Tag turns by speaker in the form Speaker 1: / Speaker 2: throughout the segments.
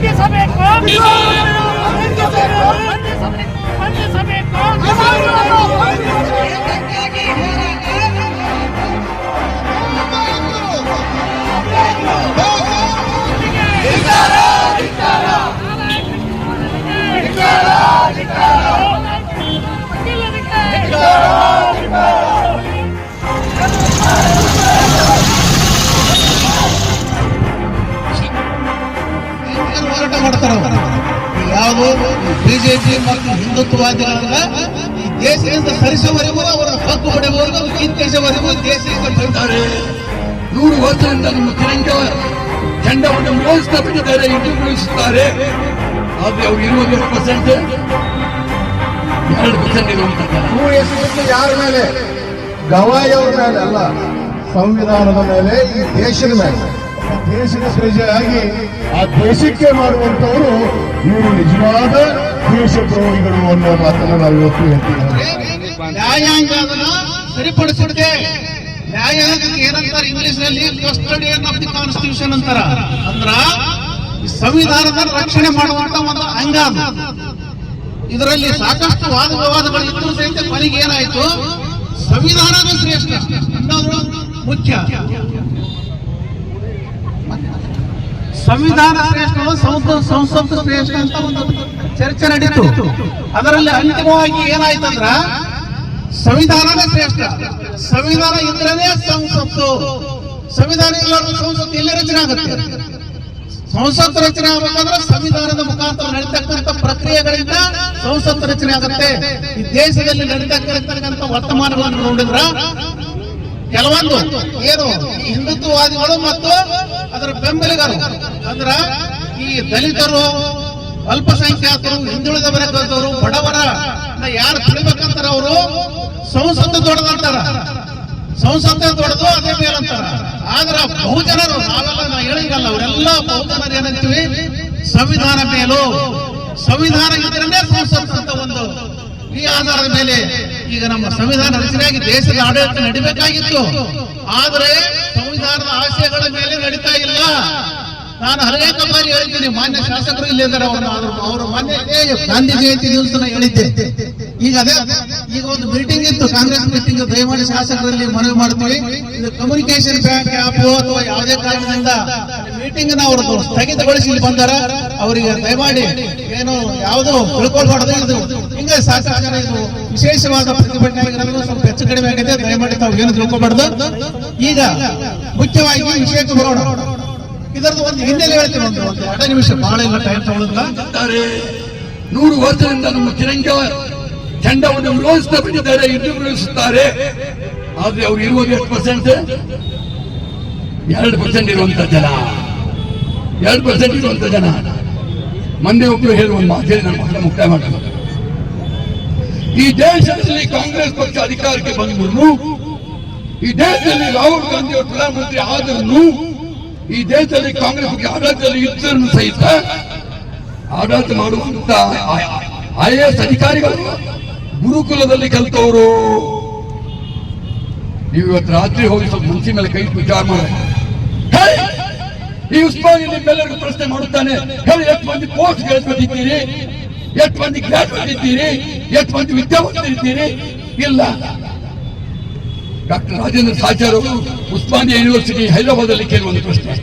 Speaker 1: ಖಂಡಿಸಬೇಕು ಖಂಡಿಸಬೇಕು ಖಂಡಿಸಬೇಕು
Speaker 2: ಏನ್ ಹೋರಾಟ ಮಾಡ್ತಾರ ಅವ್ರು? ಈ ಯಾವುದು? ಬಿಜೆಪಿ ಮತ್ತು ಹಿಂದುತ್ವವಾದಿಗಳನ್ನ ಈ ದೇಶದಿಂದ ಸರಿಸುವವರೆಗೂ ಅವರ ಹಕ್ಕು ಪಡೆಯುವವರೆಗೂ ಕಿತ್ತೆಸೆವರೆಗೂ ದೇಶದಿಂದ ಬರುತ್ತಾರೆ
Speaker 3: ನೂರು ವರ್ಷದಿಂದ ನಮ್ಮ ತಿರಂಗ ಜೆಂಡವನ್ನು ಮೋಸ್ತಬಿಟ್ಟಿದ್ದಾರೆ ಹಿಂದೂಗಳಿಸುತ್ತಾರೆ ಆದ್ರೆ ಅವ್ರು ಇರುವುದು ಎಷ್ಟು ಪರ್ಸೆಂಟ್ ಎರಡು ಪರ್ಸೆಂಟ್ ಇರುವಂತ
Speaker 4: ಯಾರ ಮೇಲೆ? ಗವಾಯಿ ಅವ್ರ ಮೇಲೆ ಅಲ್ಲ ಸಂವಿಧಾನದ ಮೇಲೆ ಈ ದೇಶದ ಮೇಲೆ. ದೇಶದ ಪ್ರಜೆಯಾಗಿ ಆ ದೇಶಕ್ಕೆ ಮಾಡುವಂತವರು ಇವರು ನಿಜವಾದ ದೇಶದ್ರೋಹಿಗಳು ಅನ್ನೋ ಮಾತನ್ನು ನಾವು ಇವತ್ತು ಹೇಳ್ತೀವಿ.
Speaker 2: ನ್ಯಾಯಾಂಗ ಅದನ್ನ ಸರಿಪಡಿಸುತ್ತೆ ನ್ಯಾಯಾಂಗಕ್ಕೆ ಏನಂತಾರೆ ಇಂಗ್ಲಿಷ್ನಲ್ಲಿ ಕಸ್ಟಡಿಯನ್ ಆಫ್ ದಿ ಕಾನ್ಸ್ಟಿಟ್ಯೂಷನ್ ಅಂತಾರ. ಅಂದ್ರ ಸಂವಿಧಾನದ ರಕ್ಷಣೆ ಮಾಡುವಂತ ಒಂದು ಅಂಗ ಇದರಲ್ಲಿ ಸಾಕಷ್ಟು ವಾದ ವಿವಾದಗಳು ಇದ್ರೂ ಸಹಿತ ಕೊನೆಗೆ ಏನಾಯ್ತು ಸಂವಿಧಾನವೇ ಶ್ರೇಷ್ಠ. ಅನ್ನೋದು ಮುಖ್ಯ. ಸಂವಿಧಾನ ಶ್ರೇಷ್ಠವೋ ಸಂಸತ್ ಸಂಸತ್ ಶ್ರೇಷ್ಠ ಅಂತ ಒಂದು ಚರ್ಚೆ ನಡೀತು. ಅದರಲ್ಲಿ ಅಂತಿಮವಾಗಿ ಏನಾಯ್ತಂದ್ರ, ಸಂವಿಧಾನವೇ ಶ್ರೇಷ್ಠ. ಸಂವಿಧಾನ ಇದ್ರೇ ಸಂಸತ್ತು. ಸಂವಿಧಾನ ಇಲ್ಲದ ಸಂಸತ್ತು ಎಲ್ಲಿ ರಚನೆ ಆಗುತ್ತೆ? ಸಂಸತ್ ರಚನೆ ಆಗ್ಬೇಕಂದ್ರೆ ಸಂವಿಧಾನದ ಮುಖಾಂತರ ನಡೀತಕ್ಕಂಥ ಪ್ರಕ್ರಿಯೆಗಳಿಂದ ಸಂಸತ್ ರಚನೆ ಆಗುತ್ತೆ. ಈ ದೇಶದಲ್ಲಿ ನಡೀತಕ್ಕಂಥ ವರ್ತಮಾನಗಳನ್ನು ನೋಡಿದ್ರ ಕೆಲವೊಂದು, ಏನು, ಹಿಂದುತ್ವವಾದಿಗಳು ಮತ್ತು ಅದರ ಬೆಂಬಲಿಗರು. ಅಂದ್ರ ಈ ದಲಿತರು, ಅಲ್ಪಸಂಖ್ಯಾತರು ಹಿಂದುಳಿದ ವರ್ಗದವರು ಬಡವರ ಯಾರು ತಿಳಿಬೇಕಂತಾರ ಅವರು? ಸಂಸತ್ತು ದೊಡ್ಡದಂತಾರ. ಸಂಸತ್ತ ದೊಡ್ಡದು, ಅದೇ ಮೇಲಂತಾರ. ಆದ್ರ ಬಹುಜನರು, ನಾವೆಲ್ಲ ನಾ ಅವರೆಲ್ಲ ಬಹುಜನರು ಏನಂತೀವಿ? ಸಂವಿಧಾನ ಮೇಲೂ. ಸಂವಿಧಾನ ಇದ್ರನ್ನೇ ಸಂಸತ್ ಅಂತ ಒಂದು ಈ ಆಧಾರದ ಮೇಲೆ ಈಗ ನಮ್ಮ ಸಂವಿಧಾನ ರಚನೆಯಾಗಿ ದೇಶದ ಆಡಳಿತ ನಡಿಬೇಕಾಗಿತ್ತು. ಆದ್ರೆ ಸಂವಿಧಾನದ ಆಶಯಗಳ ಮೇಲೆ ನಡೀತಾ ಇಲ್ಲ. ನಾನು ಅನೇಕ ಬಾರಿ ಹೇಳಿದ್ದೀನಿ, ಮಾನ್ಯ ಶಾಸಕರು ಇಲ್ಲಿದ್ದಾರೆ ಅವರು ಮಾನ್ಯ ಗಾಂಧಿ ಜಯಂತಿ ದಿವಸ ಹೇಳಿದ್ದೆ. ಈಗ ಅದೇ, ಈಗ ಒಂದು ಮೀಟಿಂಗ್ ಇತ್ತು, ಕಾಂಗ್ರೆಸ್ ಮೀಟಿಂಗ್ ದಯಮಾಡಿ ಶಾಸಕರಲ್ಲಿ ಮನವಿ ಮಾಡ್ತೀವಿ. ಇದು ಕಮ್ಯುನಿಕೇಶನ್ ಬ್ಯಾಂಕ್ ಆಪ್ ಅಥವಾ ಯಾವುದೇ ಕಾರಣದಿಂದ ಮೀಟಿಂಗ್ನ ಅವರು ಸ್ಥಗಿತಗೊಳಿಸಿ ಬಂದಾರ, ಅವರಿಗೆ ದಯಮಾಡಿ ಏನು ಯಾವುದು ತಿಳ್ಕೊಳ್ಬಾರ್ದು ಹಿಂಗೆ ಸಾಕಷ್ಟು ಇದು ವಿಶೇಷವಾದ ಪ್ರತಿಭಟನೆ ಸ್ವಲ್ಪ ಹೆಚ್ಚು ಕಡಿಮೆ ಆಗಿದೆ. ದಯಮಾಡಿ ತಾವು ಏನು ತಿಳ್ಕೊಬಾರ್ದು. ಈಗ ಮುಖ್ಯವಾಗಿ ವಿಷಯಕ್ಕೆ ಬರೋಣ. ಇದರದ್ದು ಒಂದು ಹಿನ್ನೆಲೆ ಹೇಳ್ತೀನಿ ಒಂದು ಎರಡು ನಿಮಿಷ ಬಹಳ ಇಲ್ಲ ಟೈಮ್ ತಗೊಳ್ಳೋದಿಲ್ಲ.
Speaker 3: ನೂರು ವರ್ಷದಿಂದ ನಮ್ಮ ತಿರಂಗ ಬಿಟ್ಟಿದ್ದಾರೆ ವಿರೋಧಿಸಬಿಟ್ಟಿದ್ದಾರೆ ವಿರೋಧಿಸುತ್ತಾರೆ ಆದ್ರೆ ಅವ್ರು ಇರುವುದು ಎಷ್ಟು ಪರ್ಸೆಂಟ್ ಎರಡು ಪರ್ಸೆಂಟ್ ಇರುವಂತ ಜನ. ಎರಡು ಪರ್ಸೆಂಟ್ ಇರುವಂತ ಜನ. ಮಂದಿ ಒಬ್ರು ಹೇಳುವ ಒಂದು ನಾನು ಮುಕ್ತಾಯ ಮಾಡ್ತಾರೆ ಈ ದೇಶದಲ್ಲಿ ಕಾಂಗ್ರೆಸ್ ಪಕ್ಷ ಅಧಿಕಾರಕ್ಕೆ ಬಂದ್ರು ಈ ದೇಶದಲ್ಲಿ ರಾಹುಲ್ ಗಾಂಧಿ ಅವರು ಪ್ರಧಾನಮಂತ್ರಿ ಆದ್ರೂ ಈ ದೇಶದಲ್ಲಿ ಕಾಂಗ್ರೆಸ್ ಪಕ್ಷ ಆಡಳಿತದಲ್ಲಿ ಇದ್ದರೂ ಸಹಿತ ಆಡಳಿತ ಮಾಡುವಂತ ಐ ಅಧಿಕಾರಿಗಳು. ಗುರುಕುಲದಲ್ಲಿ ಕಲಿತವರು. ನೀವು ಇವತ್ತು ರಾತ್ರಿ ಹೋಗಿ ಸ್ವಲ್ಪ ಮುಂಚೆ ಮೇಲೆ ಕೈ ವಿಚಾರ ಮಾಡಿ. ಈ ಉಸ್ಮಾನಿ ನಿಮ್ಮೆಲ್ಲರಿಗೂ ಪ್ರಶ್ನೆ ಮಾಡುತ್ತಾನೆ. ಎಷ್ಟು ಮಂದಿ ಪೋಸ್ಟ್ ಗ್ರಾಜುಯೇಟ್ ಇದ್ದೀರಿ? ಎಷ್ಟು ಮಂದಿ ಗ್ರಾಜುಯೇಟ್ ಇದ್ದೀರಿ? ಎಷ್ಟು ಮಂದಿ ವಿದ್ಯಾವಂತರಿದ್ದೀರಿ ಇಲ್ಲ. ಡಾಕ್ಟರ್ ರಾಜೇಂದ್ರ ಸಾಚಾರ್ ಅವರು ಉಸ್ಮಾನಿಯಾ ಯೂನಿವರ್ಸಿಟಿ ಹೈದರಾಬಾದಲ್ಲಿ ಕೇಳುವ ಒಂದು ಪ್ರಶ್ನೆ.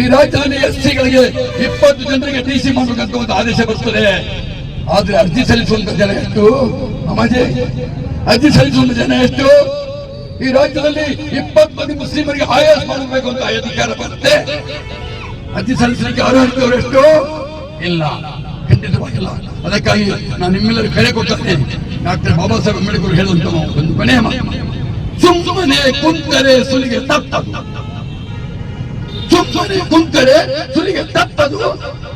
Speaker 3: ಈ ರಾಜ್ಯದಲ್ಲಿ ಎಸ್ ಸಿಗಳಿಗೆ ಇಪ್ಪತ್ತು ಜನರಿಗೆ ಟಿ ಸಿ ಮಾಡಬೇಕಂತ ಒಂದು ಆದೇಶ ಬರ್ತದೆ. ಆದ್ರೆ ಅರ್ಜಿ ಸಲ್ಲಿಸುವಂತ ಜನ ಎಷ್ಟು? ಅಮಾಜೆ ಅರ್ಜಿ ಸಲ್ಲಿಸುವಂತ ಜನ ಎಷ್ಟು? ಈ ರಾಜ್ಯದಲ್ಲಿ ಇಪ್ಪತ್ತು ಮಂದಿ ಮುಸ್ಲಿಮರಿಗೆ ಆಯಾಸ ಮಾಡಬೇಕು ಅಂತ ಅಧಿಕಾರ ಬರುತ್ತೆ. ಅರ್ಜಿ ಸಲ್ಲಿಸಲಿಕ್ಕೆ ಅರ್ಹತೆ ಎಷ್ಟು? ಇಲ್ಲ. ಖಂಡಿತವಾಗಿಲ್ಲ ಅದಕ್ಕಾಗಿ ನಾನು ನಿಮ್ಮೆಲ್ಲರೂ ಕರೆ ಕೊಡ್ತೇನೆ ಡಾಕ್ಟರ್ ಬಾಬಾ ಸಾಹೇಬ್ ಅಂಬೇಡ್ಕರ್ ಹೇಳುವಂತ ಒಂದು ಕೊನೆಯ ಸುಮ್ಮನೆ ಕುಂತರೆ ಸುಲಿಗೆ ತಪ್ಪದು. ಸುಮ್ಮನೆ ಕುಂತರೆ ಸುಲಿಗೆ ತಪ್ಪದು.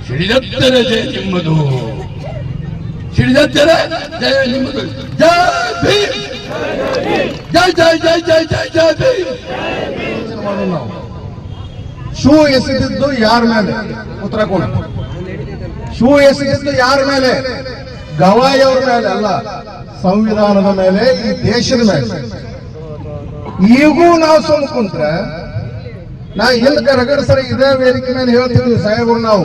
Speaker 3: ಸಿಡಿದತ್ತರೆ ಜಯ ನಿಮ್ಮದು. ಸಿಡಿದತ್ತರೆ ಜಯ ನಿಮ್ಮದು. ಜಯ ಭೀಮ್. ಜಯ ಜಯ ಜಯ ಜಯ ಜಯ ಜಯ ಭೀಮ್.
Speaker 4: ಶೂ ಎಸೆದಿದ್ದು ಯಾರ ಮೇಲೆ? ಉತ್ತರ ಕೊಡ. ಶೂ ಎಸಗಿದ್ದು ಯಾರ ಮೇಲೆ? ಗವಾಯಿ ಅವ್ರ ಮೇಲೆ ಅಲ್ಲ, ಸಂವಿಧಾನದ ಮೇಲೆ, ಈ ದೇಶದ ಮೇಲೆ. ಈಗೂ ನಾವು ಸುಮ್ಮ ಕುಂತ್ರೆ ನಾ ಹಿಂದಕ್ಕೆ ಸರ್ ಇದೇ ವೇದಿಕೆ ಮೇಲೆ ಹೇಳ್ತಿದ್ವಿ ಸಾಹೇಬರು ನಾವು.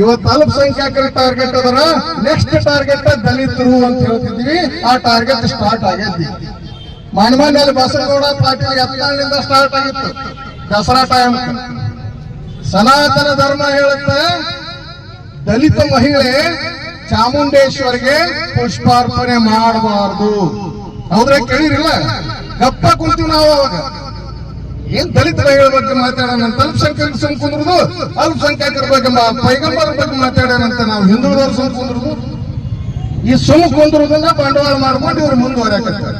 Speaker 4: ಇವತ್ತು ಅಲ್ಪಸಂಖ್ಯಾತರ ಟಾರ್ಗೆಟ್ ಅದರ ನೆಕ್ಸ್ಟ್ ಟಾರ್ಗೆಟ್ ದಲಿತರು ಅಂತ ಹೇಳ್ತಿದ್ವಿ. ಆ ಟಾರ್ಗೆಟ್ ಸ್ಟಾರ್ಟ್ ಆಗೈತಿ. ಮಣ್ಮನೇಲಿ ಬಸವಗೌಡ ಪಾಟೀಲ್ ಎತ್ತಾಳಿನಿಂದ ಸ್ಟಾರ್ಟ್ ಆಗಿತ್ತು. ದಸರಾ ಟೈಮ್ ಸನಾತನ ಧರ್ಮ ಹೇಳುತ್ತೆ ದಲಿತ ಮಹಿಳೆ ಚಾಮುಂಡೇಶ್ವರಿಗೆ ಪುಷ್ಪಾರ್ಪಣೆ ಮಾಡಬಾರದು. ಹೌದ್ರೆ ಕೇಳಿರಿಲ್ಲ? ಗಪ್ಪ ಕುಂತೀವಿ ನಾವು ಅವಾಗ. ಏನ್ ದಲಿತ ಮಹಿಳೆ ಬಗ್ಗೆ ಮಾತಾಡೋಣ ಅಲ್ಪಸಂಖ್ಯಾತ ಸುಮ್ ಅಲ್ಪಸಂಖ್ಯಾತರ ಬಗ್ಗೆ ಪೈಗಂಬರ ಬಗ್ಗೆ ಮಾತಾಡೋಣ ಅಂತ ನಾವು ಹಿಂದುಳಿದವ್ರು ಸುಮ್ ಕುಂದ್ರುದು. ಈ ಸುಮ್ ಬಂಡವಾಳ ಮಾಡ್ಕೊಂಡು ಇವ್ರು ಮುಂದುವರೆಯಕತ್ತಾರೆ.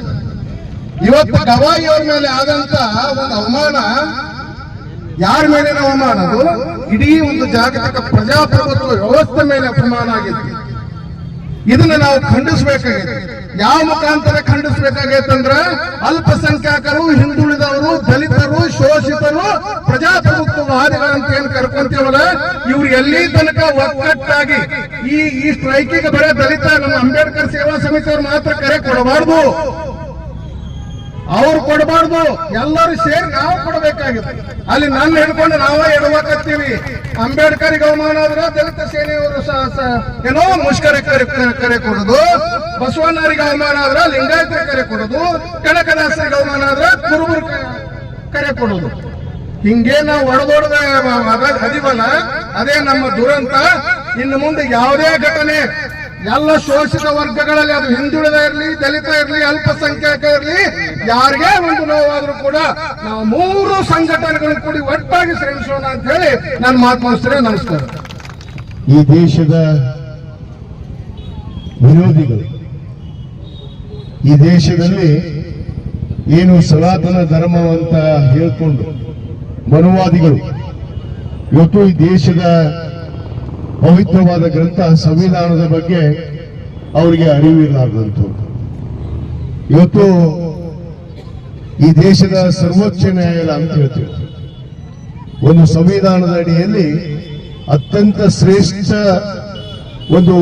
Speaker 4: ಇವತ್ತು ಗವಾಯಿ ಅವ್ರ ಮೇಲೆ ಆದಂತ ಒಂದು ಅವಮಾನ ಯಾರ ಮೇಲಿನ ಅವಮಾನ ಅದು ಇಡೀ ಒಂದು ಜಾಗತಿಕ ಪ್ರಜಾಪ್ರಭುತ್ವ ವ್ಯವಸ್ಥೆ ಮೇಲೆ ಅಪಮಾನ ಆಗಿದೆ ಇದನ್ನ ನಾವು ಖಂಡಿಸಬೇಕಾಗಿದೆ. ಯಾವ ಮುಖಾಂತರ ಖಂಡಿಸಬೇಕಾಗೈತೆ ಅಂದ್ರ ಅಲ್ಪಸಂಖ್ಯಾತರು ಹಿಂದುಳಿದವರು, ದಲಿತರು, ಶೋಷಿತರು ಪ್ರಜಾಪ್ರಭುತ್ವವಾದಿಗಳಂತ ಏನ್ ಕರ್ಕೊಂತೀವಲ್ಲ, ಇವ್ರು ಎಲ್ಲಿ ತನಕ ಒಕ್ಕಟ್ಟಾಗಿ ಈ ಈ ಸ್ಟ್ರೈಕಿಗೆ ಬರೇ ದಲಿತ ನಮ್ಮ ಅಂಬೇಡ್ಕರ್ ಸೇವಾ ಸಮಿತಿಯವರು ಮಾತ್ರ ಕರೆ ಕೊಡಬಾರ್ದು. ಅವ್ರು ಕೊಡಬಾರ್ದು, ಎಲ್ಲರೂ ಸೇರಿ ನಾವು ಕೊಡಬೇಕಾಗಿತ್ತು ಅಲ್ಲಿ ನನ್ನ ಹಿಡ್ಕೊಂಡು ನಾವೇ ಎಡವಾಕತ್ತೀವಿ ಅಂಬೇಡ್ಕರ್ಗೆ ಅವಮಾನ ಆದ್ರೆ ದಲಿತ ಸೇನೆಯವರು ಏನೋ ಮುಷ್ಕರ ಕರೆ ಕೊಡೋದು, ಬಸವಣ್ಣರಿಗೆ ಅವಮಾನ ಆದ್ರೆ ಲಿಂಗಾಯತ ಕರೆ ಕೊಡೋದು, ಕನಕದಾಸರಿಗೆ ಅವಮಾನ ಆದ್ರೆ ಕುರುಬರು ಕರೆ ಕೊಡೋದು. ಹಿಂಗೆ ನಾವು ಒಡೆದೊಡೆದ ಅದಿವಲ್ಲ, ಅದೇ ನಮ್ಮ ದುರಂತ. ಇನ್ನು ಮುಂದೆ ಯಾವುದೇ ಘಟನೆ ಎಲ್ಲ ಶೋಷಿತ ವರ್ಗಗಳಲ್ಲಿ ಅದು ಹಿಂದುಳಿದ ಇರಲಿ, ದಲಿತ ಇರಲಿ, ಅಲ್ಪಸಂಖ್ಯಾತ ಇರಲಿ, ಯಾರಿಗೇ ಒಂದು ನೋವಾದರೂ ಕೂಡ ನಾವು ಮೂರು ಸಂಘಟನೆಗಳು ಕೂಡಿ ಒಟ್ಟಾಗಿ ಶ್ರಮಿಸೋಣ ಅಂತ ಹೇಳಿ ನಾನು ಮಾತು ಮುಗಿಸ್ತೇನೆ ನಮಸ್ಕಾರ.
Speaker 5: ಈ ದೇಶದ ವಿರೋಧಿಗಳು, ಈ ದೇಶದಲ್ಲಿ ಏನು ಸನಾತನ ಧರ್ಮ ಅಂತ ಹೇಳ್ಕೊಂಡು ಮನುವಾದಿಗಳು, ಇವತ್ತು ಈ ದೇಶದ ಪವಿತ್ರವಾದ ಗ್ರಂಥ ಸಂವಿಧಾನದ ಬಗ್ಗೆ ಅವರಿಗೆ ಅರಿವಿರಲಾರದಂತು ಇವತ್ತು ಈ ದೇಶದ ಸರ್ವೋಚ್ಚ ನ್ಯಾಯಾಲಯ ಅಂತ ಹೇಳ್ತೀವಿ. ಒಂದು ಸಂವಿಧಾನದ ಅಡಿಯಲ್ಲಿ ಅತ್ಯಂತ ಶ್ರೇಷ್ಠ ಒಂದು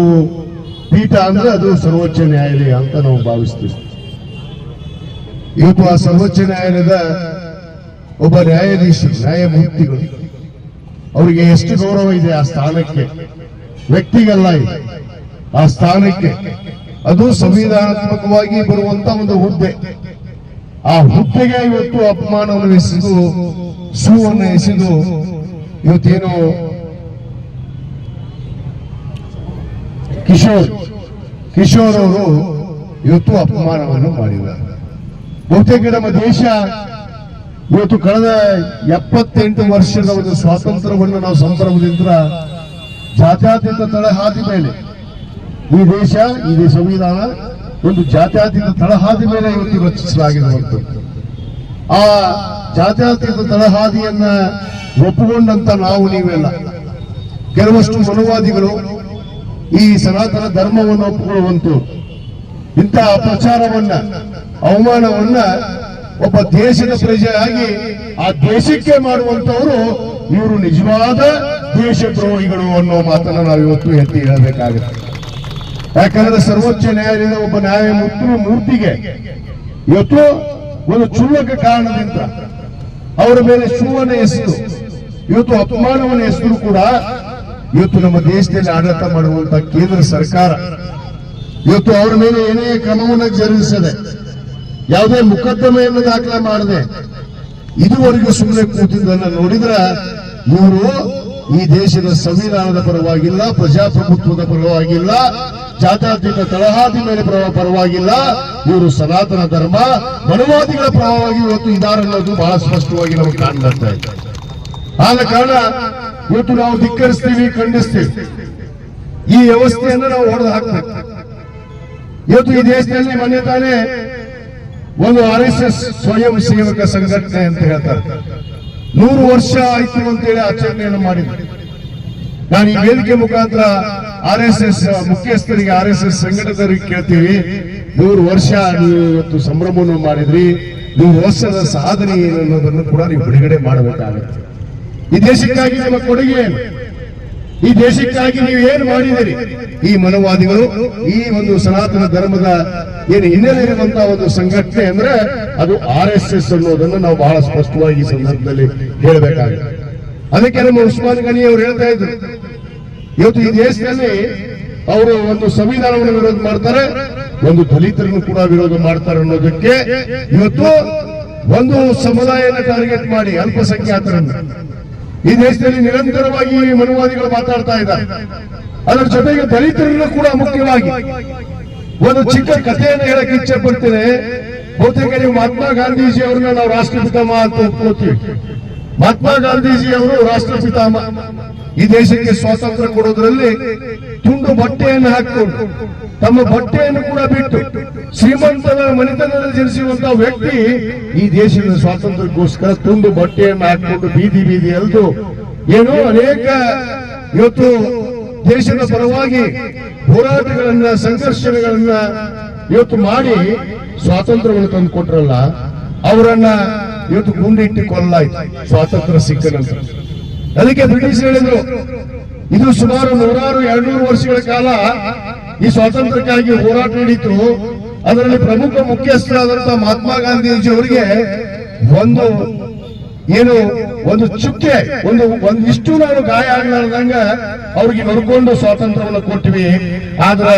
Speaker 5: ಪೀಠ ಅಂದ್ರೆ ಅದು ಸರ್ವೋಚ್ಚ ನ್ಯಾಯಾಲಯ ಅಂತ ನಾವು ಭಾವಿಸ್ತೀವಿ. ಇವತ್ತು ಆ ಸರ್ವೋಚ್ಚ ನ್ಯಾಯಾಲಯದ ಒಬ್ಬ ನ್ಯಾಯಾಧೀಶರು, ನ್ಯಾಯಮೂರ್ತಿಗಳು. ಅವರಿಗೆ ಎಷ್ಟು ಗೌರವ ಇದೆ ಆ ಸ್ಥಾನಕ್ಕೆ? ವ್ಯಕ್ತಿಗಲ್ಲ ಆ ಸ್ಥಾನಕ್ಕೆ ಅದು ಸಂವಿಧಾನಾತ್ಮಕವಾಗಿ ಬರುವಂತ ಒಂದು ಹುದ್ದೆ. ಆ ಹುದ್ದೆಗೆ ಇವತ್ತು ಅಪಮಾನವನ್ನು ಎಸೆದು, ಸೂವನ್ನು ಎಸೆದು ಇವತ್ತೇನು ಕಿಶೋರ್ ಕಿಶೋರ್ ಅವರು ಇವತ್ತು ಅಪಮಾನವನ್ನು ಮಾಡಿದ್ದಾರೆ. ಬಹುತೇಕ ನಮ್ಮ ದೇಶ ಇವತ್ತು ಕಳೆದ ಎಪ್ಪತ್ತೆಂಟು ವರ್ಷದ ಒಂದು ಸ್ವಾತಂತ್ರ್ಯವನ್ನು ನಾವು ಸಂಭ್ರಮದಿಂದ ಜಾತ್ಯತೀತ ತಳಹಾದಿ ಮೇಲೆ, ಈ ದೇಶ, ಈ ಸಂವಿಧಾನ ಒಂದು ಜಾತ್ಯಾತೀತ ತಳಹಾದಿ ಮೇಲೆ ಇವತ್ತು ರಚಿಸಲಾಗಿರುವಂಥದ್ದು. ಆ ಜಾತ್ಯಾತೀತ ತಳಹಾದಿಯನ್ನ ಒಪ್ಪಿಕೊಂಡಂತ ನಾವು ನೀವೆಲ್ಲ. ಕೆಲವಷ್ಟು ಮನುವಾದಿಗಳು ಈ ಸನಾತನ ಧರ್ಮವನ್ನು ಒಪ್ಪಿಕೊಳ್ಳುವಂತ ಇಂತಹ ಪ್ರಚಾರವನ್ನ, ಅವಮಾನವನ್ನ ಒಬ್ಬ ದೇಶದ ಪ್ರಜೆಯಾಗಿ ಆ ದೇಶಕ್ಕೆ ಮಾಡುವಂತವರು ಇವರು ನಿಜವಾದ ದೇಶದ್ರೋಹಿಗಳು ಅನ್ನೋ ಮಾತನ್ನ ನಾವು ಇವತ್ತು ಎತ್ತಿ ಹೇಳಬೇಕಾಗುತ್ತೆ. ಯಾಕಂದ್ರೆ ಸರ್ವೋಚ್ಚ ನ್ಯಾಯಾಲಯದ ಒಬ್ಬ ನ್ಯಾಯಮೂರ್ತಿ ಮೂರ್ತಿಗೆ ಇವತ್ತು ಒಂದು ಚುಲ್ಲಕ ಕಾರಣದಿಂದ ಅವರ ಮೇಲೆ ಶೂವನ ಹೆಸರು ಇವತ್ತು ಅಪಮಾನವನ ಹೆಸರು ಕೂಡ ಇವತ್ತು ನಮ್ಮ ದೇಶದಲ್ಲಿ ಆಡಳಿತ ಮಾಡುವಂತ ಕೇಂದ್ರ ಸರ್ಕಾರ ಇವತ್ತು ಅವರ ಮೇಲೆ ಏನೇ ಕ್ರಮವನ್ನು ಜರುಗಿಸದೆ ಯಾವುದೇ ಮುಕದ್ದಮೆಯನ್ನು ದಾಖಲೆ ಮಾಡದೆ ಇದುವರೆಗೂ ಸುಮ್ಮನೆ ಕೂತಿದ್ದನ್ನ ನೋಡಿದ್ರ ಇವರು ಈ ದೇಶದ ಸಂವಿಧಾನದ ಪರವಾಗಿಲ್ಲ, ಪ್ರಜಾಪ್ರಭುತ್ವದ ಪರವಾಗಿಲ್ಲ, ಜಾತ್ಯತೀತ ತಳಹಾದಿ ಮೇಲೆ ಪರವಾಗಿಲ್ಲ, ಇವರು ಸನಾತನ ಧರ್ಮ, ಮನುವಾದಿಗಳ ಪರವಾಗಿ ಇವತ್ತು ಇದಾರೆ ಅನ್ನೋದು ಬಹಳ ಸ್ಪಷ್ಟವಾಗಿ ನಮಗೆ ಕಾಣ್ತಾ ಇದೆ. ಆದ ಕಾರಣ ಇವತ್ತು ನಾವು ಧಿಕ್ಕರಿಸ್ತೀವಿ, ಖಂಡಿಸ್ತೀವಿ. ಈ ವ್ಯವಸ್ಥೆಯನ್ನು ನಾವು ಹೊಡೆದು ಹಾಕ್ಬೇಕು. ಇವತ್ತು ಈ ದೇಶದಲ್ಲಿ ಮನೆ ತಾನೇ ಒಂದು ಆರ್ ಎಸ್ ಎಸ್ ಸ್ವಯಂ ಸೇವಕ ಸಂಘಟನೆ ಅಂತ ಹೇಳ್ತಾರೆ. ನೂರು ವರ್ಷ ಆಯ್ತು ಅಂತೇಳಿ ಆಚರಣೆಯನ್ನು ಮಾಡಿದ್ರು. ನಾನು ಈ ವೇದಿಕೆ ಮುಖಾಂತರ ಆರ್ ಎಸ್ ಎಸ್ ಮುಖ್ಯಸ್ಥರಿಗೆ ಆರ್ ಎಸ್ ಎಸ್ ಸಂಘಟಕರಿಗೆ ಕೇಳ್ತೀವಿ, ನೂರು ವರ್ಷ ನೀವು ಇವತ್ತು ಸಂಭ್ರಮವನ್ನು ಮಾಡಿದ್ರಿ ನೂರು ವರ್ಷದ ಸಾಧನೆ ಏನು ಅನ್ನೋದನ್ನು ಕೂಡ ನೀವು ಬಿಡುಗಡೆ ಮಾಡಬೇಕಾಗುತ್ತೆ. ಈ ದೇಶಕ್ಕಾಗಿ ನಿಮ್ಮ ಕೊಡುಗೆ ಏನು? ಈ ದೇಶಕ್ಕಾಗಿ ನೀವು ಏನು ಮಾಡಿದಿರಿ ಈ ಮನವಾದಿಗಳು, ಈ ಒಂದು ಸನಾತನ ಧರ್ಮದ ಏನು ಹಿನ್ನೆಲೆ ಇರುವಂತಹ ಒಂದು ಸಂಘಟನೆ ಅಂದ್ರೆ ಅದು ಆರ್ ಎಸ್ ಎಸ್ ಅನ್ನೋದನ್ನು ನಾವು ಬಹಳ ಸ್ಪಷ್ಟವಾಗಿ ಈ ಸಂದರ್ಭದಲ್ಲಿ ಹೇಳಬೇಕಾಗಿದೆ. ಅದಕ್ಕೆ ನಮ್ಮ ಉಸ್ಮಾನ್ ಗನಿ ಅವರು ಹೇಳ್ತಾ ಇದ್ರು. ಇವತ್ತು ಈ ದೇಶದಲ್ಲಿ ಅವರು ಒಂದು ಸಂವಿಧಾನವನ್ನು ವಿರೋಧ ಮಾಡ್ತಾರೆ, ಒಂದು ದಲಿತರನ್ನು ಕೂಡ ವಿರೋಧ ಮಾಡ್ತಾರೆ ಅನ್ನೋದಕ್ಕೆ ಇವತ್ತು ಒಂದು ಸಮುದಾಯನ ಟಾರ್ಗೆಟ್ ಮಾಡಿ ಅಲ್ಪಸಂಖ್ಯಾತರನ್ನು. ಈ ದೇಶದಲ್ಲಿ ನಿರಂತರವಾಗಿ ಮನುವಾದಿಗಳು ಮಾತಾಡ್ತಾ ಇದ್ದಾರೆ. ಅದರ ಜೊತೆಗೆ ದಲಿತರನ್ನು ಕೂಡ ಮುಖ್ಯವಾಗಿ ಒಂದು ಚಿಕ್ಕ ಕಥೆಯನ್ನು ಹೇಳಕ್ ಇಚ್ಛೆ ಪಡ್ತೇನೆ. ಬಹುತೇಕ ನೀವು ಮಹಾತ್ಮ ಗಾಂಧೀಜಿ ಅವ್ರನ್ನ ನಾವು ರಾಷ್ಟ್ರಪಿತಾಮ ಅಂತ ಒಪ್ಕೋತೀವಿ ಮಹಾತ್ಮ ಗಾಂಧೀಜಿ ಅವರು ರಾಷ್ಟ್ರಪಿತಾಮ ಈ ದೇಶಕ್ಕೆ ಸ್ವಾತಂತ್ರ್ಯ ಕೊಡೋದ್ರಲ್ಲಿ ತುಂಡು ಬಟ್ಟೆಯನ್ನು ಹಾಕಿಕೊಂಡು ತಮ್ಮ ಬಟ್ಟೆಯನ್ನು ಕೂಡ ಬಿಟ್ಟು ಶ್ರೀಮಂತನ ಮನೆತನದಲ್ಲಿ ಜನಿಸುವಂತಹ ವ್ಯಕ್ತಿ ಈ ದೇಶದ ಸ್ವಾತಂತ್ರ್ಯಕ್ಕೋಸ್ಕರ ತುಂಡು ಬಟ್ಟೆಯನ್ನು ಹಾಕಿಕೊಂಡು ಬೀದಿ ಬೀದಿ ಅಲ್ದು ಏನು ಅನೇಕ ಇವತ್ತು ದೇಶದ ಪರವಾಗಿ ಹೋರಾಟಗಳನ್ನ, ಸಂಘರ್ಷಗಳನ್ನ ಇವತ್ತು ಮಾಡಿ ಸ್ವಾತಂತ್ರ್ಯವನ್ನು ತಂದು ಕೊಟ್ರಲ್ಲ, ಅವರನ್ನ ಇವತ್ತು ಗುಂಡಿಟ್ಟು ಕೊಲ್ಲಾಯ್ತು. ಸ್ವಾತಂತ್ರ್ಯ ಸಿಕ್ಕ ನಂತರ. ಅದಕ್ಕೆ ಬ್ರಿಟಿಷ್ ಹೇಳಿದ್ರು ಇದು ಸುಮಾರು ನೂರಾರು ಎರಡ್ನೂರು ವರ್ಷಗಳ ಕಾಲ ಈ ಸ್ವಾತಂತ್ರ್ಯಕ್ಕಾಗಿ ಹೋರಾಟ ನಡೀತು. ಅದರಲ್ಲಿ ಪ್ರಮುಖ ಮುಖ್ಯಸ್ಥರಾದಂತಹ ಮಹಾತ್ಮ ಗಾಂಧೀಜಿ ಅವರಿಗೆ ಒಂದು ಏನು, ಒಂದು ಚುಕ್ಕೆ, ಒಂದು, ಒಂದಿಷ್ಟು ನಾವು ಗಾಯ ಆಗ್ಲಾರ್ದಂಗ ಅವ್ರಿಗೆ ನೋಡ್ಕೊಂಡು ಸ್ವಾತಂತ್ರ್ಯವನ್ನು ಕೊಟ್ಟಿವಿ. ಆದ್ರ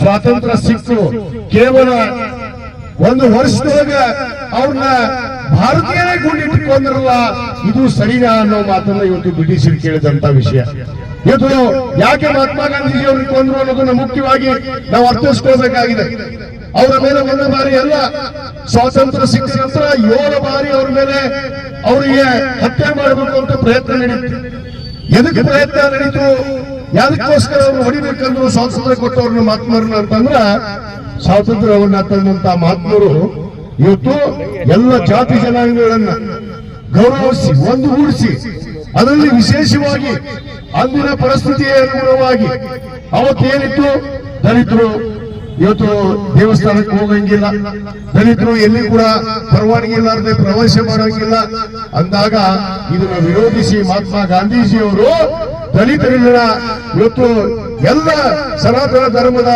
Speaker 5: ಸ್ವಾತಂತ್ರ್ಯ ಸಿಕ್ಕು. ಕೇವಲ ಒಂದು ವರ್ಷದೊಳಗ ಅವ್ರನ್ನ ಭಾರತೀಯರೇ ಗುಂಡಿಟ್ಟುಕೊಂಡ್ರಲ್ಲ ಇದು ಸರಿನಾ ಅನ್ನೋ ಮಾತನ್ನ ಇವತ್ತು ಬ್ರಿಟಿಷರು ಕೇಳಿದಂತ ವಿಷಯ. ಇವತ್ತು ಯಾಕೆ ಮಹಾತ್ಮ ಗಾಂಧೀಜಿ ಅವ್ರಿಗೆ ಕೊಂದ್ರು ಅನ್ನೋದನ್ನ ಮುಖ್ಯವಾಗಿ ನಾವು ಅರ್ಥೈಸ್ಕೊಳ್ಬೇಕಾಗಿದೆ. ಅವರ ಮೇಲೆ ಒಂದು ಬಾರಿ ಅಲ್ಲ, ಸ್ವಾತಂತ್ರ್ಯ ಸಿಕ್ಕ ನಂತರ ಏಳು ಬಾರಿ ಅವ್ರ ಮೇಲೆ ಅವರಿಗೆ ಹತ್ಯೆ ಮಾಡಬೇಕು ಅಂತ ಪ್ರಯತ್ನ ನಡೀತು ಎದಕ್ಕೆ ಪ್ರಯತ್ನ ನಡೀತು? ಯಾದಕ್ಕೋಸ್ಕರ ಅವ್ರು ಹೊಡಿಬೇಕಂದ್ರು ಸ್ವಾತಂತ್ರ್ಯ ಕೊಟ್ಟವ್ರನ್ನ ಮಹಾತ್ಮರನ್ನ ಅಂತಂದ್ರ ಸ್ವಾತಂತ್ರ್ಯವನ್ನ ತಂದಂತ ಮಹಾತ್ಮರು ಇವತ್ತು ಎಲ್ಲ ಜಾತಿ ಜನಾಂಗಗಳನ್ನ ಗೌರವಿಸಿ ಒಂದುಗೂಡಿಸಿ ಅದರಲ್ಲಿ ವಿಶೇಷವಾಗಿ ಅಂದಿನ ಪರಿಸ್ಥಿತಿಯ ಅನುಗುಣವಾಗಿ ಅವತ್ತೇನಿತ್ತು? ದಲಿತರು ಇವತ್ತು ದೇವಸ್ಥಾನಕ್ಕೆ ಹೋಗಂಗಿಲ್ಲ. ದಲಿತರು ಎಲ್ಲಿ ಕೂಡ ಪರವಾನಗಿ ಇಲ್ಲಾರದೆ ಪ್ರವೇಶ ಮಾಡಂಗಿಲ್ಲ. ಅಂದಾಗ ಇದನ್ನು ವಿರೋಧಿಸಿ ಮಹಾತ್ಮ ಗಾಂಧೀಜಿಯವರು ದಲಿತರನ್ನ ಇವತ್ತು ಎಲ್ಲ ಸನಾತನ ಧರ್ಮದ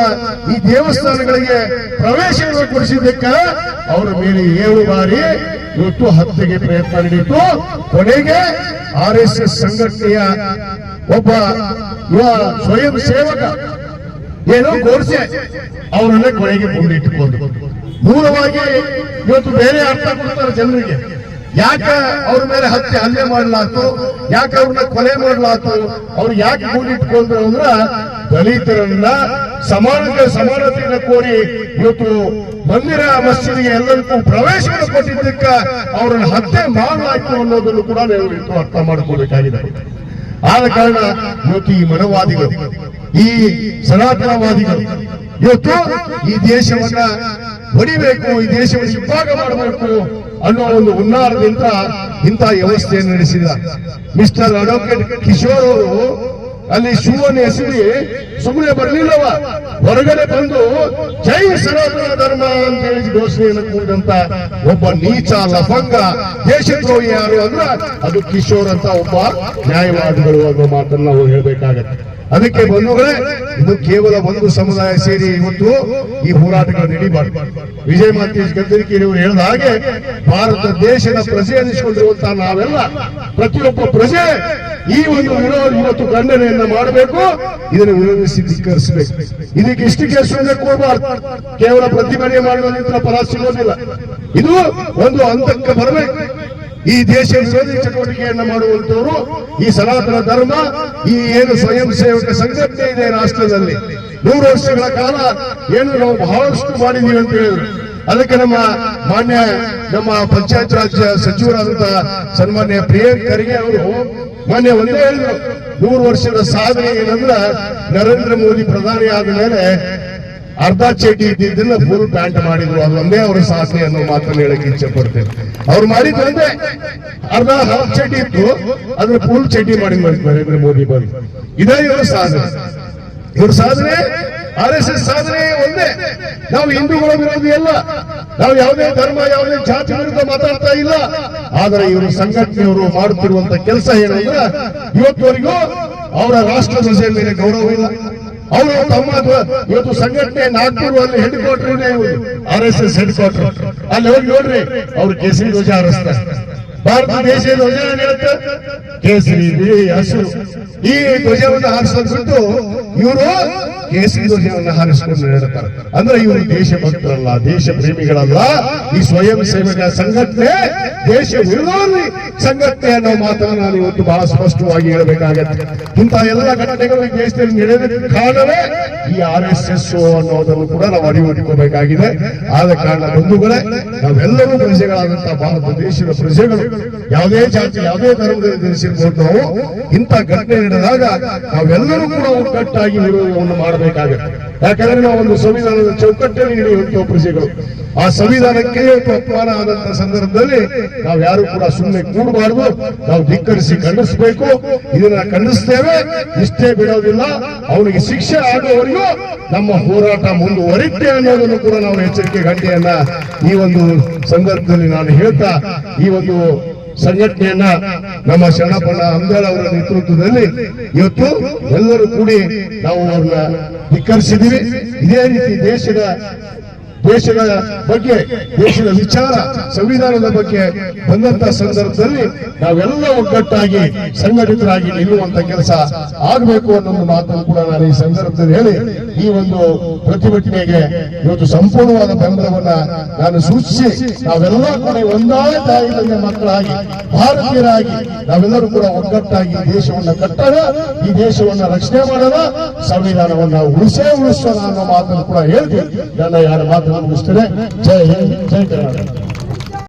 Speaker 5: ಈ ದೇವಸ್ಥಾನಗಳಿಗೆ ಪ್ರವೇಶವನ್ನು ಕೊಡಿಸಿದ್ದಕ್ಕ ಅವರ ಮೇಲೆ ಏಳು ಬಾರಿ ಇವತ್ತು ಹತ್ಯೆಗೆ ಪ್ರಯತ್ನ ನಡೆಯಿತು. ಕೊನೆಗೆ ಆರ್ ಎಸ್ ಎಸ್ ಸಂಘಟನೆಯ ಒಬ್ಬ ಯುವ ಸ್ವಯಂ ಸೇವಕ ಏನೋ ಕೋರ್ಸೆ ಅವರನ್ನೇ ಕೊನೆಗೆ ಮುಂದಿಟ್ಟುಕೊಂಡು ಮೂಲವಾಗಿ ಇವತ್ತು ಬೇರೆ ಅರ್ಥ ಕೊಡ್ತಾರೆ ಜನರಿಗೆ. ಯಾಕೆ ಅವ್ರ ಮೇಲೆ ಹತ್ಯೆ ಹಲ್ಲೆ ಮಾಡಲಾತು? ಯಾಕೆ ಅವ್ರನ್ನ ಕೊಲೆ ಮಾಡಲಾತು? ಅವ್ರು ಯಾಕೆ ಮುಂದಿಟ್ಕೊಂಡ್ರು ಅಂದ್ರ ದಲಿತರನ್ನ ಸಮಾನ ಸಮಾನತೆಯನ್ನ ಕೋರಿ ಇವತ್ತು ಮಂದಿರ ಮಸೀದಿಗೆ ಎಲ್ಲರಿಗೂ ಪ್ರವೇಶವನ್ನು ಕೊಟ್ಟಿದ್ದಕ್ಕ ಅವ್ರನ್ನ ಹತ್ಯೆ ಮಾಡಲಾಯ್ತು ಅನ್ನೋದನ್ನು ಕೂಡ ನಾವು ಅರ್ಥ ಮಾಡ್ಕೋಬೇಕಾಗಿದೆ ಆದ ಕಾರಣ ಇವತ್ತು ಈ ಮನವಾದಿಗಳು, ಈ ಸನಾತನವಾದಿಗಳು ಇವತ್ತು ಈ ದೇಶವನ್ನ ಹೊಡಿಬೇಕು, ಈ ದೇಶವನ್ನು ವಿಭಾಗ ಮಾಡಬೇಕು ಅನ್ನೋ ಒಂದು ಹುನ್ನಾರದಿಂದ ಇಂತಹ ವ್ಯವಸ್ಥೆಯನ್ನು ನಡೆಸಿದ ಮಿಸ್ಟರ್ ಅಡ್ವೊಕೇಟ್ ಕಿಶೋರ್ ಅವರು ಅಲ್ಲಿ ಶಿವನ ಎಸಿರಿ ಸುಮ್ಮನೆ ಬರಲಿಲ್ಲವ. ಹೊರಗಡೆ ಬಂದು ಜೈ ಸನಾತನ ಧರ್ಮ ಅಂತ ಹೇಳಿ ಘೋಷಣೆಯನ್ನು ಕೂಡಿದಂತ ಒಬ್ಬ ನೀಚ ಲಫಂಗ ದೇಶದ್ರೋಹಿ ಯಾರು ಅಂದ್ರ ಅದು ಕಿಶೋರ್ ಅಂತ ಒಬ್ಬ ನ್ಯಾಯವಾದಿಗಳು ಅನ್ನೋ ಮಾತನ್ನ ನಾವು ಹೇಳ್ಬೇಕಾಗತ್ತೆ. ಅದಕ್ಕೆ ಬಂಧುಗಳೇ, ಇದು ಕೇವಲ ಒಂದು ಸಮುದಾಯ ಸೇರಿ ಇವತ್ತು ಈ ಹೋರಾಟಗಳು ನಡೀಬಾರ್ದು. ವಿಜಯ ಮಾತೇಶ್ ಗದ್ದರಿಕೆಯವರು ಅವರು ಹೇಳಿದ ಹಾಗೆ, ಭಾರತ ದೇಶದ ಪ್ರಜೆ ಅನಿಸಿಕೊಂಡಿರುವಂತಹ ನಾವೆಲ್ಲ, ಪ್ರತಿಯೊಬ್ಬ ಪ್ರಜೆ ಈ ಒಂದು ವಿರೋಧ ಇವತ್ತು ಖಂಡನೆಯನ್ನ ಮಾಡಬೇಕು, ಇದನ್ನು ವಿರೋಧಿಸಿ ಧಿಕ್ಕರಿಸಬೇಕು. ಇದಕ್ಕೆ ಇಷ್ಟಕ್ಕೆ ಕೋರ್ಬಾರ್ದು ಕೇವಲ ಪ್ರತಿಭಟನೆ ಮಾಡುವ ಪರ ಸಿಗೋದಿಲ್ಲ. ಇದು ಒಂದು ಹಂತಕ್ಕೆ ಬರಬೇಕು. ಈ ದೇಶ ವಿರೋಧಿ ಚಟುವಟಿಕೆಯನ್ನ ಮಾಡುವಂತವರು ಈ ಸನಾತನ ಧರ್ಮ, ಈ ಏನು ಸ್ವಯಂ ಸೇವಕ ಸಂಘಟನೆ ಇದೆ ರಾಷ್ಟ್ರದಲ್ಲಿ. ನೂರು ವರ್ಷಗಳ ಕಾಲ ಏನು ನಾವು ಬಹಳಷ್ಟು ಮಾಡಿದೀವಿ ಅಂತ ಹೇಳಿದ್ರು. ಅದಕ್ಕೆ ನಮ್ಮ ಮಾನ್ಯ, ನಮ್ಮ ಪಂಚಾಯತ್ ರಾಜ್ ಸಚಿವರಾದಂತಹ ಸನ್ಮಾನ್ಯ ಪ್ರಿಯಾಂಕ್ ಖರ್ಗೆ ಅವರು ಮಾನ್ಯ ಒಂದೇ ಹೇಳಿದ್ರು, ನೂರು ವರ್ಷದ ಸಾಧನೆ ಏನಂದ್ರ ನರೇಂದ್ರ ಮೋದಿ ಪ್ರಧಾನಿ ಆದ ಮೇಲೆ ಅರ್ಧ ಚೇಟಿ ಇದ್ದಿದ್ದನ್ನ ಫುಲ್ ಪ್ಯಾಂಟ್ ಮಾಡಿದ್ರು. ಅದು ಒಂದೇ ಅವರ ಸಾಧನೆ ಅನ್ನೋ ಮಾತನ್ನು ಹೇಳಕ್ಕೆ ಇಚ್ಛೆ ಪಡ್ತೇನೆ. ಅವ್ರು ಮಾಡಿ ಒಂದೇ ಅರ್ಧ ಹಾಫ್ ಚೇಟಿ ಇತ್ತು. ಅದ್ರ ಫುಲ್ ಚೇಟಿ ಮಾಡಿ ನರೇಂದ್ರ ಮೋದಿ ಬಂದು. ಇದೇ ಇವ್ರ ಸಾಧನೆ. ಇವ್ರ ಸಾಧನೆ ಆರ್ ಎಸ್ ಎಸ್ ಸಾಧನೆ ಒಂದೇ. ನಾವು ಹಿಂದೂಗಳ ವಿರೋಧಿ ಅಲ್ಲ. ನಾವು ಯಾವುದೇ ಧರ್ಮ, ಯಾವುದೇ ಜಾತಿ ವಿರುದ್ಧ ಮಾತಾಡ್ತಾ ಇಲ್ಲ. ಆದ್ರೆ ಇವರು ಸಂಘಟನೆಯವರು ಮಾಡುತ್ತಿರುವಂತ ಕೆಲಸ ಏನಂದ್ರೆ ಇವತ್ತುವರೆಗೂ ಅವರ ರಾಷ್ಟ್ರ ಧ್ವಜದ ಮೇಲೆ ಗೌರವ ಇಲ್ಲ. ಅವರು ತಮ್ಮ ಇವತ್ತು ಸಂಘಟನೆ ನಾಗ್ಪುರ ಅಲ್ಲಿ head quarter R S S head quarter ಅಲ್ಲಿ ಹೋಗಿ ನೋಡ್ರಿ, ಅವ್ರು ಕೇಸರಿ ಧ್ವಜ ಹಾರಿಸ್ತಾರೆ. ಭಾರತ ದೇಶದ ಧ್ವಜ ಏನಿರುತ್ತೆ ಕೇಸರಿ ಹಸಿರು ಈ ಧ್ವಜವನ್ನು ಹಾರಿಸೋದು ಇವರು ಕೇಸರಿ ಧ್ವಜವನ್ನು ಹಾರಿಸಿಕೊಂಡು ಹೇಳ್ತಾರೆ ಅಂದ್ರೆ ಇವರು ದೇಶ ಭಕ್ತರಲ್ಲ ದೇಶ ಪ್ರೇಮಿಗಳಲ್ಲ ಈ ಸ್ವಯಂ ಸೇವಕ ಸಂಘಟನೆ, ದೇಶ ವಿರೋಧಿ ಸಂಘಟನೆ ಅನ್ನೋ ಮಾತನ್ನು ನಾನು ಇವತ್ತು ಬಹಳ ಸ್ಪಷ್ಟವಾಗಿ ಹೇಳಬೇಕಾಗತ್ತೆ. ಇಂತಹ ಎಲ್ಲ ಘಟನೆಗಳು ದೇಶದಲ್ಲಿ ನಡೆಯೋದಕ್ಕೆ ಕಾರಣವೇ ಈ ಆರ್ ಎಸ್ ಎಸ್ ಅನ್ನೋದನ್ನು ಕೂಡ ನಾವು ಅರಿವುಕೋಬೇಕಾಗಿದೆ ಆದ ಕಾರಣ ಬಂಧುಗಳೇ, ನಾವೆಲ್ಲರೂ ಪ್ರಜೆಗಳಾದಂತಹ ಭಾರತ ದೇಶದ ಪ್ರಜೆಗಳು ಯಾವುದೇ ಜಾತಿ, ಯಾವುದೇ ಧರ್ಮದಲ್ಲಿ ನಾವು, ಇಂಥ ಘಟನೆ ನಡೆದಾಗ ನಾವೆಲ್ಲರೂ ಕೂಡ ಒಗ್ಗಟ್ಟಾಗಿ ನಿರ್ವಹಣೆಯನ್ನು ಮಾಡಬೇಕಾಗುತ್ತೆ. ಯಾಕಂದ್ರೆ ನಾವು ಒಂದು ಸಂವಿಧಾನದ ಚೌಕಟ್ಟಲ್ಲಿ ನಡೆಯುವಂತಹ ಪ್ರಜೆಗಳು ಆ ಸಂವಿಧಾನಕ್ಕೆ ಅಪಮಾನ ಆದಂತಹ ಸಂದರ್ಭದಲ್ಲಿ ನಾವು ಯಾರು ಕೂಡ ಸುಮ್ಮನೆ ಕೂಡಬಾರದು. ನಾವು ಧಿಕ್ಕರಿಸಿ ಖಂಡಿಸಬೇಕು. ಇದನ್ನ ಖಂಡಿಸ್ತೇವೆ. ಇಷ್ಟೇ ಬಿಡೋದಿಲ್ಲ. ಅವನಿಗೆ ಶಿಕ್ಷೆ ಆಗುವವರೆಗೂ ನಮ್ಮ ಹೋರಾಟ ಮುಂದುವರಿತೆ ಅನ್ನೋದನ್ನು ಕೂಡ ನಾವು ಎಚ್ಚರಿಕೆ ಗಂಟೆಯನ್ನ ಈ ಒಂದು ಸಂದರ್ಭದಲ್ಲಿ ನಾನು ಹೇಳ್ತಾ, ಈ ಒಂದು ಸಂಘಟನೆಯನ್ನ ನಮ್ಮ ಶರಣಪ್ಪಣ್ಣ ಅಂಬೇಡ್ ಅವರ ನೇತೃತ್ವದಲ್ಲಿ ಇವತ್ತು ಎಲ್ಲರೂ ಕೂಡಿ ನಾವು ಅವ್ರನ್ನ ಧಿಕ್ಕರಿಸಿದೀವಿ ಇದೇ ರೀತಿ ದೇಶದ ದೇಶದ ಬಗ್ಗೆ, ದೇಶದ ವಿಚಾರ, ಸಂವಿಧಾನದ ಬಗ್ಗೆ ಬಂದಂತ ಸಂದರ್ಭದಲ್ಲಿ ನಾವೆಲ್ಲ ಒಗ್ಗಟ್ಟಾಗಿ ಸಂಘಟಿತರಾಗಿ ನಿಲ್ಲುವಂತ ಕೆಲಸ ಆಗಬೇಕು ಅನ್ನೋ ಮಾತನ್ನು ಕೂಡ ನಾನು ಈ ಸಂದರ್ಭದಲ್ಲಿ ಹೇಳಿ, ಈ ಒಂದು ಪ್ರತಿಭಟನೆಗೆ ಇವತ್ತು ಸಂಪೂರ್ಣವಾದ ಬೆಂಬಲವನ್ನ ನಾನು ಸೂಚಿಸಿ, ನಾವೆಲ್ಲ ಕೂಡ ಒಂದೇ ತಾಯಿ ಮಕ್ಕಳಾಗಿ, ಭಾರತೀಯರಾಗಿ ನಾವೆಲ್ಲರೂ ಕೂಡ ಒಗ್ಗಟ್ಟಾಗಿ ದೇಶವನ್ನು ಕಟ್ಟೋಣ, ಈ ದೇಶವನ್ನ ರಕ್ಷಣೆ ಮಾಡೋಣ, ಸಂವಿಧಾನವನ್ನ ಉಳಿಸೇ ಉಳಿಸೋಣ ಅನ್ನೋ ಮಾತನ್ನು ಕೂಡ ಹೇಳ್ತೀನಿ ನನ್ನ ಯಾರ ಮಾತನ್ನು ಮುಗಿಸ್ತೇನೆ ಜೈ ಹಿಂದ್ ಜೈ ಕರ್ನಾಟಕ